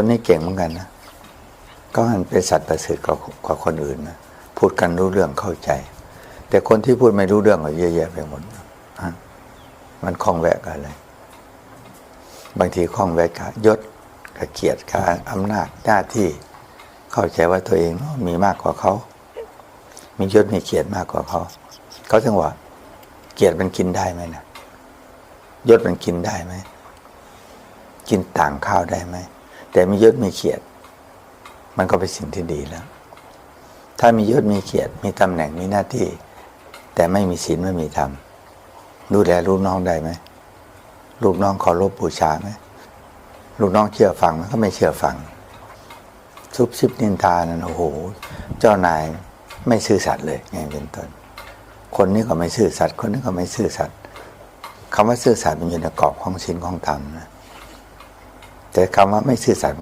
คนนี้เก่งเหมือนกันนะ ก็มันเป็นสัตว์ประเสริฐกว่าคนอื่นนะพูดกันรู้เรื่องเข้าใจ แต่คนที่พูดไม่รู้เรื่องก็เยอะแยะไปหมดมันคล้องแวะกันเลยบางทีคล้องแวะกับยศกับเกียรติการอำนาจหน้าที่เข้าใจว่าตัวเองมีมากกว่าเขา มียศมีเกียรติมากกว่าเขา เขาถึงว่า เกียรติมันกินได้ไหมนะยศมันกินได้ไหมกินต่างข้าวได้ไหม แต่มียศมีเกียรติ มันก็เป็นสิ่งที่ดีแล้ว ถ้ามียศมีเกียรติ มีตำแหน่งมีหน้าที่ แต่ไม่มีศีลไม่มีธรรมดูแลลูกน้องได้ไหมลูกน้องเคารพบูชาไหมลูกน้องเชื่อฟังไหมก็ไม่เชื่อฟัง ซุบซิบนินทานั่นโอ้โห เจ้านายไม่ซื่อสัตย์เลยอย่างเป็นต้นคนนี้ก็ไม่ซื่อสัตย์คนนี้ก็ไม่ซื่อสัตย์คำว่าซื่อสัตย์มันอยู่ในกรอบของศีลของธรรมนะ แต่คำว่าไม่ซื่อสัตย์